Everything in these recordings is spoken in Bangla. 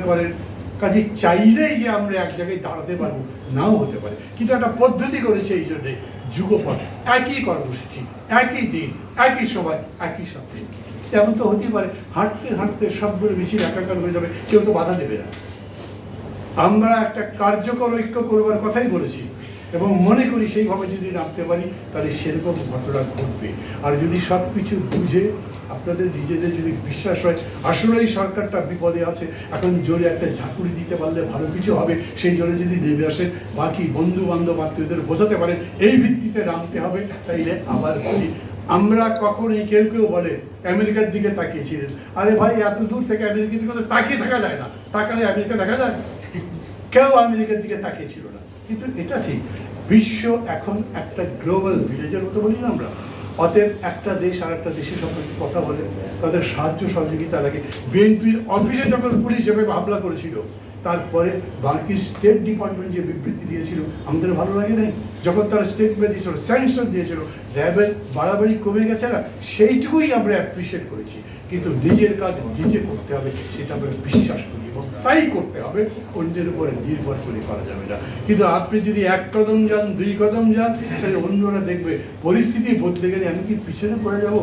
করেন কাজে চাইলেই যে আমরা এক জায়গায় দাঁড়াতে পারব, নাও হতে পারে। কিন্তু একটা পদ্ধতি করেছে এই জন্যে যুগপথ একই কর্মসূচি, একই দিন, একই সময়, একই সাথে। তেমন তো হতেই পারে, হাঁটতে হাঁটতে সবগুলো মিছিল একাকার হয়ে যাবে, কেউ তো বাধা দেবে না। আমরা একটা কার্যকর ঐক্য করবার কথাই বলেছি। এবং মনে করি সেইভাবে যদি নামতে পারি, তাহলে সেরকম ঘটনা ঘটবে। আর যদি সব কিছু বুঝে আপনাদের নিজেদের যদি বিশ্বাস হয় আসলেই সরকারটা বিপদে আছে, এখন জোরে একটা ঝাঁকুড়ি দিতে পারলে ভালো কিছু হবে, সেই জোরে যদি নেমে আসে, বাকি বন্ধু বান্ধব আত্মীয়দের বোঝাতে পারেন, এই ভিত্তিতে নামতে হবে, তাইলে আবার বলি, আমরা কখনোই কেউ কেউ বলে, আমেরিকার দিকে তাকিয়েছিলেন আরে ভাই, এত দূর থেকে আমেরিকার দিকে তো তাকিয়ে থাকা যায় না। তাকালে আমেরিকা দেখা যায়? কেউ আমেরিকার দিকে তাকিয়েছিল না। কিন্তু এটা ঠিক, বিশ্ব এখন একটা গ্লোবাল ভিলেজের মতো বলি আমরা। অতএব একটা দেশ আর একটা দেশের সম্পর্কে কথা বলে, তাদের সাহায্য সহযোগিতা লাগে। বিএনপির অফিসে যখন পুলিশ যেভাবে হামলা করেছিল তারপরে বাকি স্টেট ডিপার্টমেন্ট যে বিবৃতি দিয়েছিল, আমাদের ভালো লাগে নাই? যখন তারা স্টেটমেন্ট দিয়েছিল স্যাংশন দিয়েছিল র্যাবের বাড়াবাড়ি কমে গেছে না? সেইটুকুই আমরা অ্যাপ্রিসিয়েট করেছি। কিন্তু নিজের কাজ নিজে করতে হবে, সেটা আমরা বিশ্বাস করি এবং তাই করতে হবে। অন্যের উপরে নির্ভর করে করা যাবে না। কিন্তু আপনি যদি এক কদম যান, দুই কদম যান, তাহলে অন্যরা দেখবে, পরিস্থিতি বদলে গেলে আমি কি পিছনে পড়ে যাব?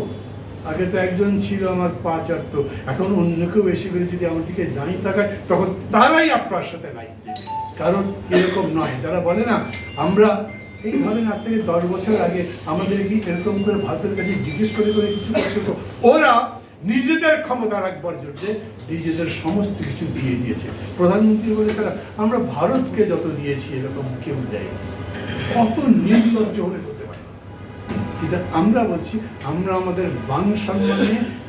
আগে তো একজন ছিল আমার পা চারত এখন অন্য কেউ বেশি করে যদি আমার দিকে নাই তাকায় তখন তারাই আপনার সাথে নাই। দেবে কারণ এরকম নয় যারা বলে না আমরা এই ধরেন আজ থেকে দশ বছর আগে আমাদের কি এরকম করে ভারতের কাছে জিজ্ঞেস করে করে কিছু করতে? ওরা নিজেদের ক্ষমতা রাখবার জন্য নিজেদের সমস্ত কিছু দিয়ে দিয়েছে। প্রধানমন্ত্রী বলে না, আমরা ভারতকে যত দিয়েছি এরকম কেউ দেয় কত নির্লজ্জ হলে কিন্তু আমরা বলছি, আমরা আমাদের মান সম্মান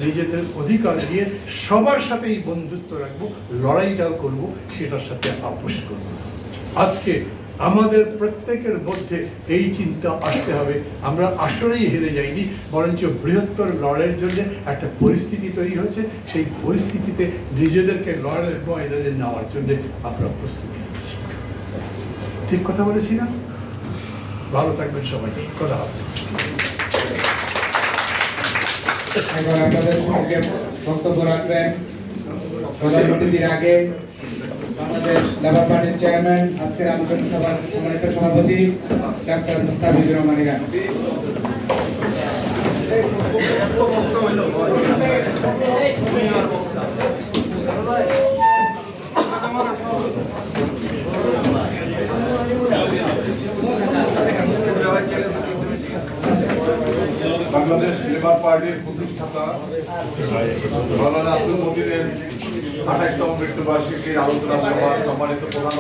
নিজেদের অধিকার দিয়ে সবার সাথেই বন্ধুত্ব রাখব, লড়াইটাও করব, সেটার সাথে আপোষ করব। আজকে আমাদের প্রত্যেকের মধ্যে এই চিন্তা আসতে হবে, আমরা আসলেই হেরে যাইনি, বরঞ্চ বৃহত্তর লড়াইয়ের জন্য একটা পরিস্থিতি তৈরি হয়েছে, সেই পরিস্থিতিতে নিজেদেরকে লড়াইয়ের ময়দানে নেওয়ার জন্য আমরা প্রস্তুতি নিচ্ছি। ঠিক কথা বলেছি না? ভালো থাকবেন সবাই, কথা হবে। এখন সঙ্গে বক্তব্য রাখবেন। প্রধান অতিথির আগে বাংলাদেশ লেবার পার্টির চেয়ারম্যান, আজকের আলোচনা সভার সম্মানিত সভাপতি, ডাক্তার মুস্তাফিজুর রহমান বাংলাদেশ লেবার পার্টির প্রতিষ্ঠাতা মৌলানা আব্দুল মতিনের আঠাশতম মৃত্যুবার্ষিকীর আলোচনা সভা সম্মানিত প্রধান